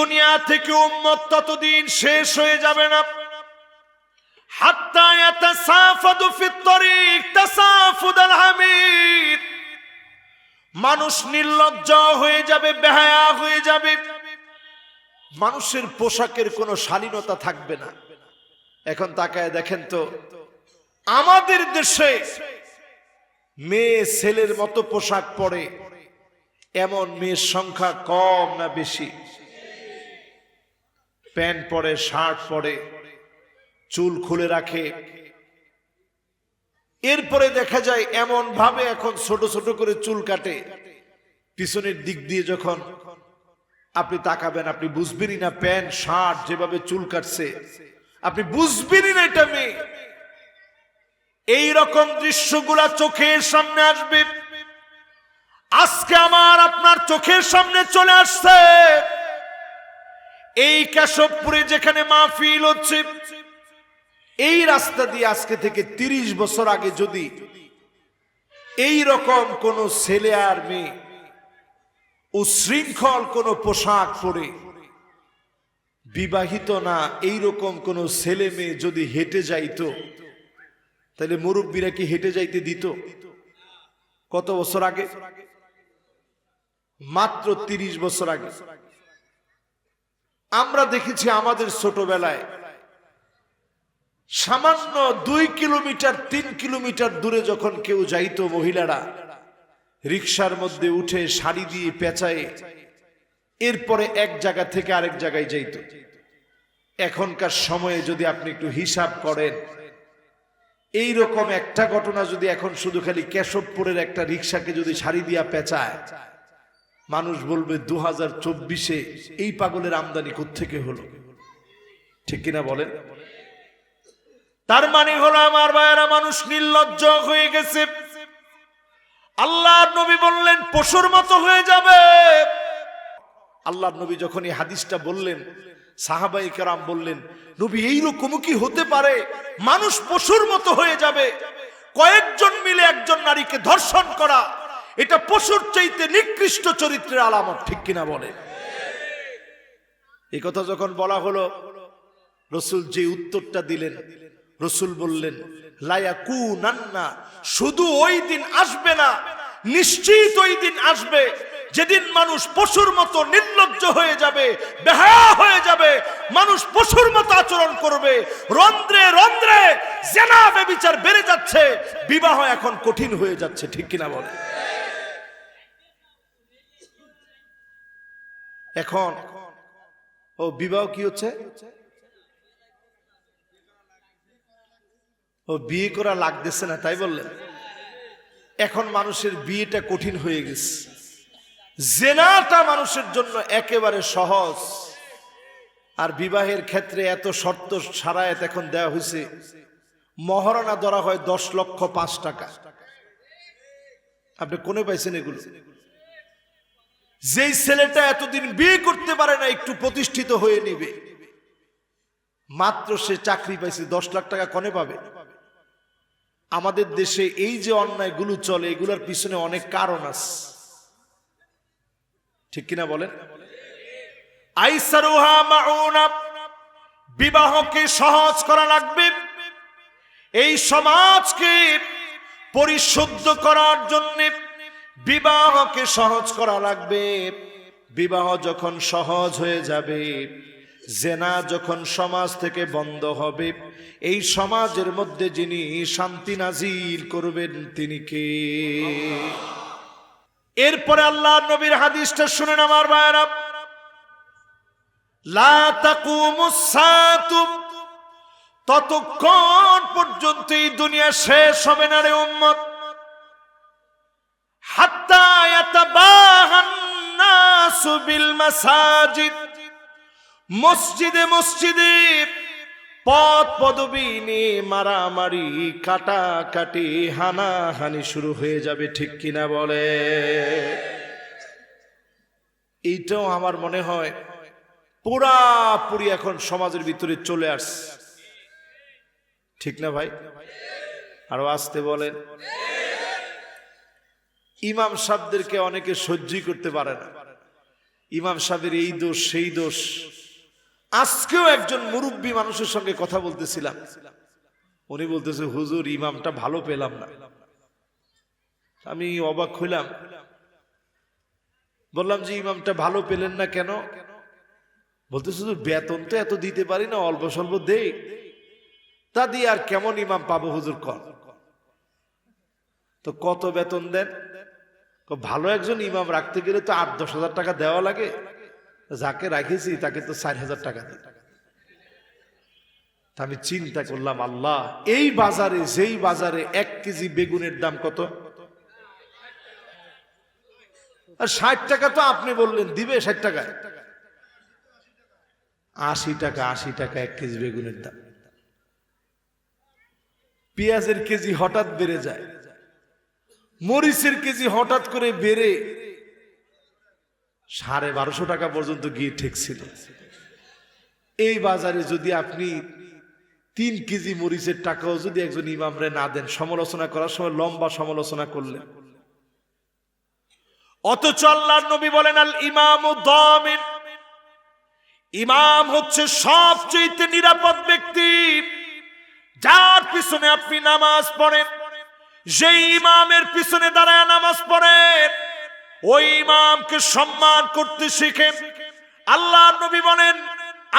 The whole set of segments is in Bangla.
দুনিয়া থেকে উম্মত ততদিন শেষ হয়ে যাবে না। হাত্তা ইয়াতাসাফাদু ফিত তরিক, তাসাফুদাল হামিদ। মানুষ নির্লজ্জ হয়ে যাবে, বেহায়া হয়ে যাবে। মানুষের পোশাকের কোনো শালীনতা থাকবে না। এখন তাকায় দেখেন তো, আমাদের দেশে মেয়ে, ছেলের মতো পোশাক পরে এমন মেয়ের সংখ্যা কম না বেশি? প্যান্ট পরে, শার্ট পরে, চুল খুলে রাখে। এরপরে দেখা যায় এমন ভাবে এখন ছোট ছোট করে চুল কাটে। পিছনের দিক দিয়ে যখন আপনি তাকাবেন, আপনি বুঝবেনই না প্যান্ট, শার্ট যেভাবে চুল কাটছে। আপনি বুঝবেনই না এটা মেয়ে। এই রকম দৃশ্যগুলা চোখের সামনে আসবে। আজকে আমার আপনার চোখের সামনে চলে আসছে। এই কেশবপুরে যেখানে মাহফিল হচ্ছে, এই রাস্তা দিয়ে আজকে থেকে তিরিশ বছর আগে যদি এই রকম কোন ছেলে আর মেয়ে উশৃঙ্খল কোন পোশাক পরে বিবাহিত না, এই রকম কোন ছেলে মেয়ে যদি হেঁটে যাইতো, তাহলে মুরব্বীরা কি হেঁটে যাইতে দিত? কত বছর আগে? মাত্র তিরিশ বছর আগে। আমরা দেখেছি আমাদের ছোটবেলায় সামান্য দুই কিলোমিটার, তিন কিলোমিটার দূরে যখন কেউ যাইত মহিলারা রিক্সার মধ্যে উঠে শাড়ি দিয়ে পেঁচায় এরপরে এক জায়গা থেকে আরেক জায়গায় যাইত। এখনকার সময়ে যদি আপনি একটু হিসাব করেন এই রকম একটা ঘটনা যদি এখন শুধু খালি কেশবপুরের একটা রিক্সাকে যদি শাড়ি দিয়া পেঁচায় মানুষ বলবে দু হাজার চব্বিশে এই পাগলের আমদানি থেকে হলো? ঠিক কিনা বলেন? তার মানে হলো আমার ভাইয়েরা, মানুষ নির্লজ্জ হয়ে গেছে। আল্লাহ নবী বললেন, পশুর মতো হয়ে যাবে। আল্লাহ নবী যখন এই হাদিসটা বললেন সাহাবাই কারাম বললেন, নবী এইরকম কি হতে পারে? মানুষ পশুর মতো হয়ে যাবে। কয়েকজন মিলে একজন নারীকে ধর্ষণ করা এটা পশুর চাইতে নিকৃষ্ট চরিত্রের আলামত, ঠিক কিনা বলে? এই কথা যখন বলা হলো, রসুল যে উত্তরটা দিলেন, রসুল বললেন, লায়া কু নান্না শুধু ওই দিন আসবে না, নিশ্চিত ওই দিন আসবে, যেদিন মানুষ পশুর মতো নির্লজ্জ হয়ে যাবে, বেহায়া হয়ে যাবে, মানুষ পশুর মতো আচরণ করবে, রন্ধ্রে রন্ধ্রে জেনা বিচার বেড়ে যাচ্ছে, বিবাহ এখন কঠিন হয়ে যাচ্ছে, ঠিক কিনা বলে? এখন, ও, বিবাহ কি হচ্ছে? ও, বিয়ে করা লাগতেছে না, তাই বললেন। এখন মানুষের বিয়েটা কঠিন হয়ে গেছে। জেনাটা মানুষের জন্য একেবারে সহজ। আর বিবাহের ক্ষেত্রে এত শর্ত সারায়ত এখন দেওয়া হয়েছে। মহারণা ধরা হয় দশ লক্ষ পাঁচ টাকা। আপনি কোনে পাইছেন এগুলো? যেই ছেলেটা এতদিন বিয়ে করতে পারে না, একটু প্রতিষ্ঠিত হয়ে নিবে। মাত্র সে চাকরি পাইছে, দশ লাখ টাকা কনে পাবে। আমাদের দেশে এই যে অন্যায়গুলো চলে, এগুলোর পিছনে অনেক কারণ আছে। ঠিক কিনা বলেন? বিবাহকে সহজ করা লাগবে। এই সমাজকে পরিশুদ্ধ করার জন্য বিবাহকে সহজ করা লাগবে। বিবাহ যখন সহজ হয়ে যাবে, জেনা যখন সমাজ থেকে বন্ধ হবে, এই সমাজের মধ্যে যিনি শান্তি নাজিল করবেন, তিনি কে? এরপরে আল্লাহ নবীর হাদিসটা শুনেন আমার ভাইরা ততক্ষণ পর্যন্ত এই দুনিয়া শেষ হবে না রে উম্মত। হাত্তা ইয়াতাবাহান নাসু বিল মাসাজিদ মসজিদে মসজিদে পথ পদবি নিয়ে মারামারি, কাটাকাটি, হানাহানি শুরু হয়ে যাবে, ঠিক কিনা বলে? এইটাও আমার মনে হয় পুরাপুরি এখন সমাজের ভিতরে চলে আসছে। ঠিক না ভাই? আরও আসতে বলেন। ইমাম সাহেবদেরকে অনেকে সহ্যই করতে পারে না। ইমাম সাহেবের এই দোষ, সেই দোষ। আজকেও একজন মুরব্বী মানুষের সঙ্গে কথা বলতেছিলাম। উনি বলতেছে, হুজুর, ইমামটা ভালো পেলাম না। আমি অবাক হইলাম। বললাম যে, ইমামটা ভালো পেলেন না কেন? বলতে শুধু বেতন তো এত দিতে পারি না, অল্প স্বল্প দেই। তা দিয়ে আর কেমন ইমাম পাবো হুজুর কর তো কত বেতন দেন? ভালো একজন ইমাম রাখতে গেলে তো আট, দশ হাজার টাকা দেওয়া লাগে। যাকে রাখেছি তাকে তো চার হাজার টাকা দিই আমি চিন্তা করলাম, আল্লাহ, এই বাজারে, যেই বাজারে এক কেজি বেগুনের দাম কত? আর ষাট টাকা তো আপনি বললেন, দিবে ষাট টাকা। আশি টাকা আশি টাকা এক কেজি বেগুনের দাম। পেঁয়াজের কেজি হঠাৎ বেড়ে যায়। মরিচের কেজি হঠাৎ করে বেড়ে সাড়ে বারোশো টাকা পর্যন্ত গিয়ে ঠেকছিল। এই বাজারে যদি আপনি তিন কেজি মরিচের টাকাও যদি একজন ইমামরে না দেন, সমালোচনা করার সময় লম্বা সমালোচনা করলেন। অথচ আল্লাহর নবী বলেন, আল ইমাম দামিন। ইমাম হচ্ছে সবচেয়ে নিরাপদ ব্যক্তি। যার পিছনে আপনি নামাজ পড়েন যেই ইমামের পিছনে দাঁড়ায় নামাজ পড়েন ওই ইমামকে সম্মান করতে শিখেন আল্লাহ নবী বলেন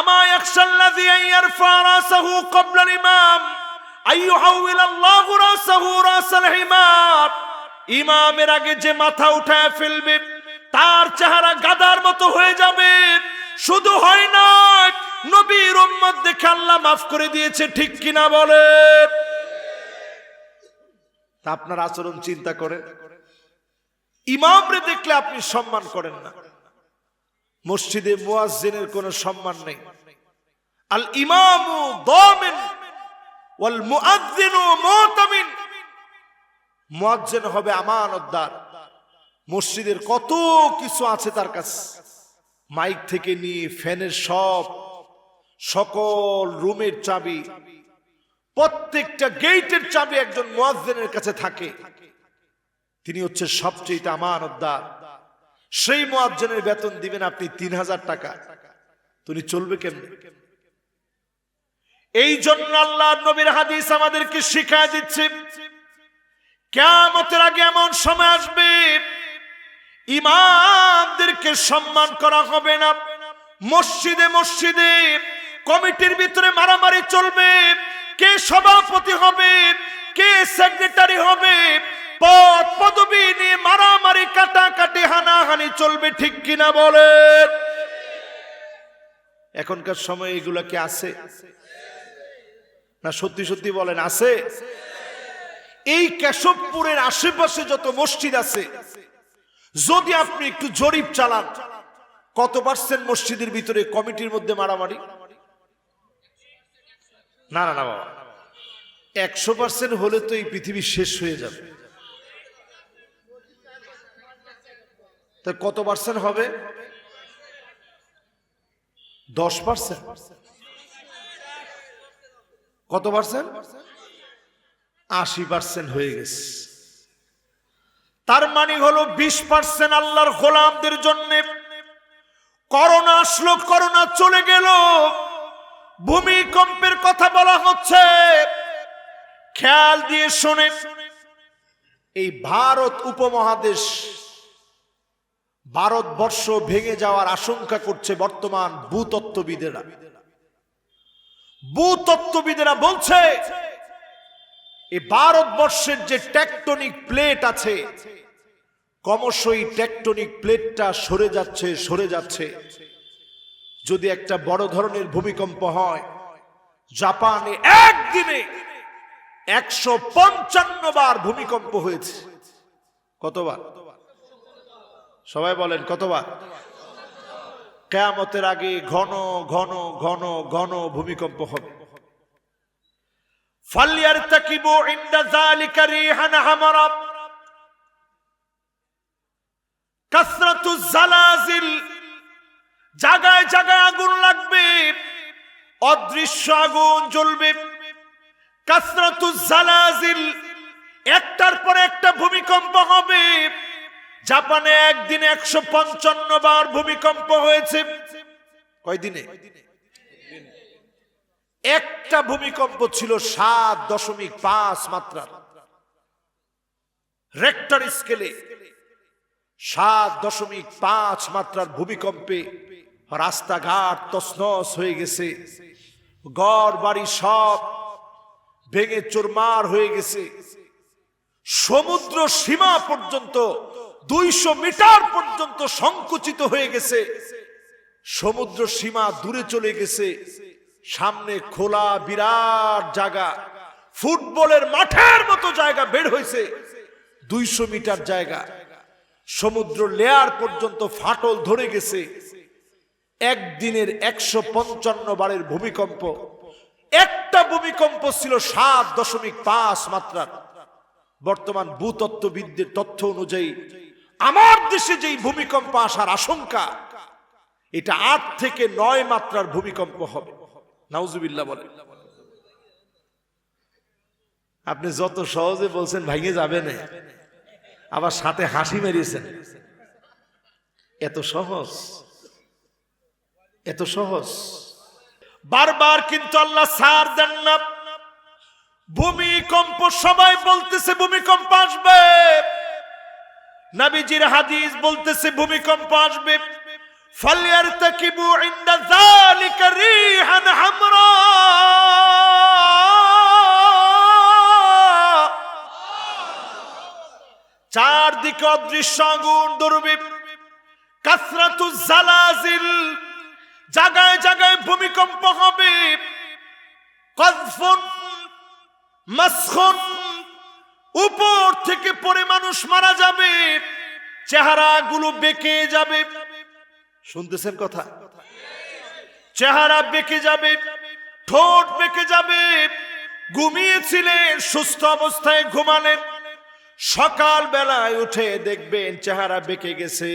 আমায় একসাল্লাযী ইয়ারফা রাসাহু ক্বাবলা ইমাম আইয়ুহাউইল আল্লাহু রাসাহু রাসাল হিমার ইমামের আগে যে মাথা উঠায় ফেলবে, তার চেহারা গাদার মতো হয়ে যাবে। শুধু হয় না, নবীর উম্মত দেখে আল্লাহ মাফ করে দিয়েছে, ঠিক কিনা বলেন? তা আপনার আচরণ চিন্তা করেন ইমামরে দেখলে আপনি সম্মান করেন না। মসজিদে মুয়াজ্জিনের কোনো সম্মান নেই। আল ইমামু হবে আমানতদার। মসজিদের কত কিছু আছে তার কাছে। মাইক থেকে নিয়ে ফ্যানের সব, সকল রুমের চাবি। প্রত্যেকটা গেটের চাবি একজন মুয়াজ্জিনের কাছে থাকে। তিনি হচ্ছে সবচেয়ে আমানতদার সেই মুয়াজ্জিনের বেতন দিবেন আপনি তিন হাজার টাকা তুমি চলবে কেমনে? এই জন্য আল্লাহ নবীর হাদিস আমাদেরকে শিখায় দিচ্ছে কেমতের আগে এমন সময় আসবে, ইমামদেরকে সম্মান করা হবে না। মসজিদে মসজিদে কমিটির ভিতরে মারামারি চলবে। কে সভাপতি হবে? কে সেক্রেটারি হবে? পদ পদবি নিয়ে মারামারি, কাটাকাটি, হানাহানি চলবে ঠিক কিনা বলেন? এখনকার সময় এগুলা কি আছে? না, সত্যি সত্যি বলেন, আছে? এই কেশবপুরের আশেপাশে যত মসজিদ আছে, যদি আপনি একটু জরিপ চালান, কত পার্সেন্ট মসজিদের ভিতরে কমিটির মধ্যে মারামারি? না না না, বাবা। একশো পার্সেন্ট হলে তো এই পৃথিবী শেষ হয়ে যাবে। তা কত পার্সেন্ট হবে? দশ পার্সেন্ট। কত পার্সেন্ট? আশি পার্সেন্ট হয়ে গেছে। তার মানে হলো বিশ পার্সেন্ট আল্লাহর গোলামদের জন্য। করোনা আসলো, করোনা চলে গেল। ভূমিকম্পের কথা বলা হচ্ছে। খেয়াল দিয়ে শুনে এই ভারত উপমহাদেশ ভারতবর্ষ ভেঙে যাওয়ার আশঙ্কা করছে বর্তমান ভূতত্ত্ববিদেরা। ভূতত্ত্ববিদেরা বলছে এই ভারতবর্ষের যে টেকটনিক প্লেট আছে, ক্রমশই টেকটনিক প্লেটটা সরে যাচ্ছে সরে যাচ্ছে। যদি একটা বড় ধরনের ভূমিকম্প হয়, জাপানে একদিনে একশো পঞ্চান্ন বার ভূমিকম্প হয়েছে। কতবার? সবাই বলেন, কতবার? কেয়ামতের আগে ঘন ঘন ঘন ঘন ভূমিকম্প হবে। কাসরাতু জালাজিল জায়গায় জায়গায় আগুন লাগবে, অদৃশ্য আগুন জ্বলবে। একটার পর একটা ভূমিকম্প হবে। জাপানে একদিনে একশো পঞ্চান্ন বার ভূমিকম্প হয়েছে। কয়দিনে? একটা ভূমিকম্প ছিল সাত দশমিক পাঁচ মাত্রার। রেক্টর স্কেলে সাত দশমিক পাঁচ মাত্রার ভূমিকম্পে রাস্তাঘাট তছনছ হয়ে গেছে। গড় বাড়ি সব ভেঙে চুরমার হয়ে গেছে। সমুদ্র সীমা পর্যন্ত, দুইশো মিটার পর্যন্ত সংকুচিত হয়ে গেছে। সমুদ্র সীমা দূরে চলে গেছে। সামনে খোলা বিরাট জায়গা। ফুটবলের মাঠের মতো জায়গা বের হয়েছে। দুইশো মিটার জায়গা। সমুদ্র লেয়ার পর্যন্ত ফাটল ধরে গেছে। একদিনের একশো পঞ্চান্ন বারের ভূমিকম্প। একটা ভূমিকম্প ছিল সাত দশমিক পাঁচ মাত্রার বর্তমান ভূতত্ত্ববিদদের তথ্য অনুযায়ী, আমার দেশে যেই ভূমিকম্প আসার আশঙ্কা, এটা আট থেকে নয় মাত্রার ভূমিকম্প হবে। নাউজুবিল্লাহ বলে। আপনি যত সহজে বলছেন ভাইয়ে যাবে না, আবার সাথে হাসি মেরিয়েছেন এত সহজ? এত সহজ। বারবার কিন্তু আল্লাহ সার দেন না। ভূমিকম্প, সবাই বলতেছে ভূমিকম্প আসবে। নবীজির হাদিস বলতেছে ভূমিকম্প আসবে। ফালিয়ারতাকিবু ইনদা যালিকা রিহান হামরা। চারদিকে অদৃশ্য আগুন দুর্বি কাসরাতু জালাজিল। জায়গায় জায়গায় ভূমিকম্প হবে। উপর থেকে পড়ে মানুষ মারা যাবে। চেহারাগুলো বেঁকে যাবে। শুনতেছেন কথা? চেহারা বেঁকে যাবে, ঠোঁট বেঁকে যাবে। ঘুমিয়েছিলেন সুস্থ অবস্থায় ঘুমালেন সকাল বেলায় উঠে দেখবেন চেহারা বেঁকে গেছে।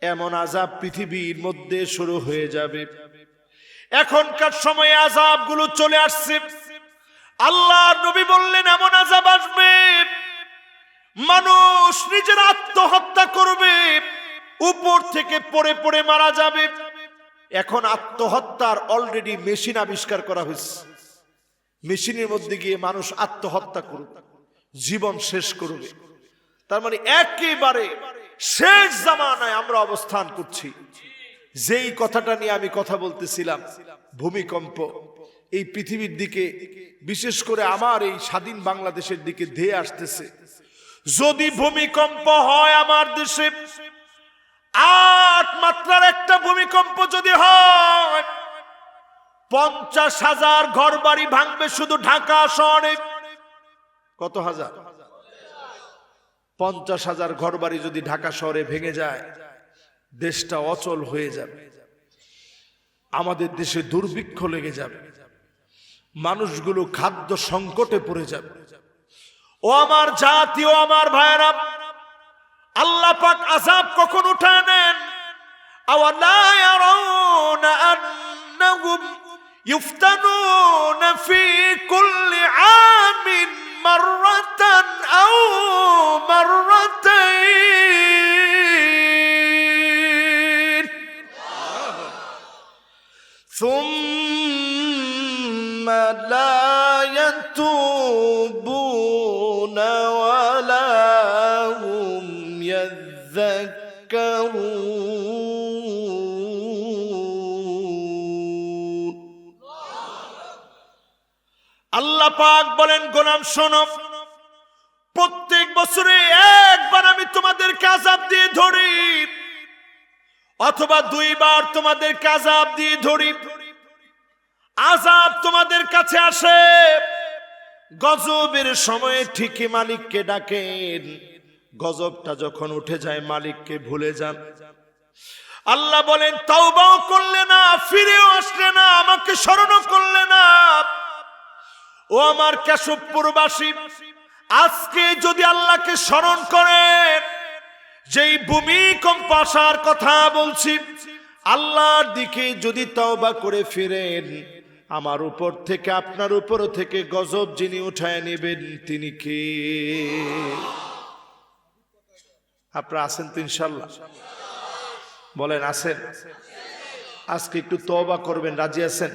এমন আজাব পৃথিবীর মধ্যে শুরু হয়ে যাবে। এখনকার সময়ে আজাবগুলো চলে আসছে। আল্লাহ নবী বললেন, এমন আজাব আসবে। মানুষ নিজের আত্মহত্যা করবে। উপর থেকে পড়ে পড়ে মারা যাবে। এখন আত্মহত্যার অলরেডি মেশিন আবিষ্কার করা হয়েছে। মেশিনের মধ্যে গিয়ে মানুষ আত্মহত্যা করবে জীবন শেষ করবে। তার মানে একেবারে শেষ জামানায় আমরা অবস্থান করছি। যেই কথাটা নিয়ে আমি কথা বলতেছিলাম, ভূমিকম্প, এই পৃথিবীর দিকে, বিশেষ করে আমার এই স্বাধীন বাংলাদেশের দিকে ধেয়ে আসতেছে। যদি ভূমিকম্প হয় আমার দেশে, আট মাত্রার একটা ভূমিকম্প যদি হয়, পঞ্চাশ হাজার ঘর বাড়ি ভাঙবে শুধু ঢাকা শহরে। কত হাজার? পঞ্চাশ হাজার ঘর বাড়ি যদি ঢাকা শহরে ভেঙে যায় দেশটা অচল হয়ে যাবে আমাদের দেশে দুর্ভিক্ষ লেগে যাবে মানুষগুলো খাদ্য সংকটে পড়ে যাবে ও আমার জাতি ও আমার ভাইরা আল্লাহ পাক আজাব কখন উঠায় নেন أولا يرون أنهم يفتنون في كل عام مرة أو مرتين. ثم لا يتوبون ولا هم يذكرون. পাক বলেন, গোলাম, শোনো। প্রত্যেক বছরে একবার আমি তোমাদের আজাব দিয়ে ধরি। অথবা দুইবার তোমাদের আজাব দিয়ে ধরি। আজাব তোমাদের কাছে আসে। গজবের সময়ে ঠিকই মালিককে ডাকেন। গজবটা যখন উঠে যায়, মালিককে ভুলে যান। আল্লাহ বলেন, তওবাও করলে না, ফিরেও আসলে না, আমাকে স্মরণও করলে না। ও আমার কেশবপুরবাসী, আজকে যদি আল্লাহকে স্মরণ করেন, যেই ভূমিকম্প আসার কথা বলছি, আল্লাহর দিকে যদি তওবা করে ফিরেন, আমার উপর থেকে, আপনার উপর থেকে গজব যিনি উঠায় নেবেন, তিনি কে? আপনারা আছেন তো ইনশাল্লাহ বলেন, আছেন? আজকে একটু তবা করবেন, রাজি আছেন?